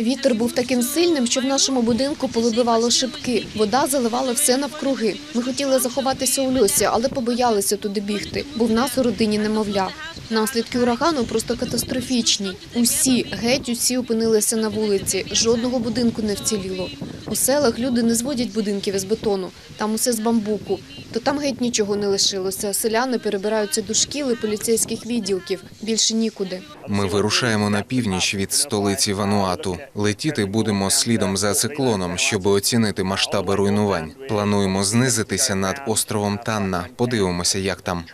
Вітер був таким сильним, що в нашому будинку повибивало шибки. Вода заливала все навкруги. Ми хотіли заховатися у льосі, але побоялися туди бігти, бо в нас у родині немовля. Наслідки урагану просто катастрофічні. Усі, геть усі опинилися на вулиці. Жодного будинку не вціліло. У селах люди не зводять будинків із бетону, там усе з бамбуку. То там геть нічого не лишилося. Селяни перебираються до шкіл і поліцейських відділків. Більше нікуди. Ми вирушаємо на північ від столиці Вануату. Летіти будемо слідом за циклоном, щоб оцінити масштаби руйнувань. Плануємо знизитися над островом Танна. Подивимося, як там.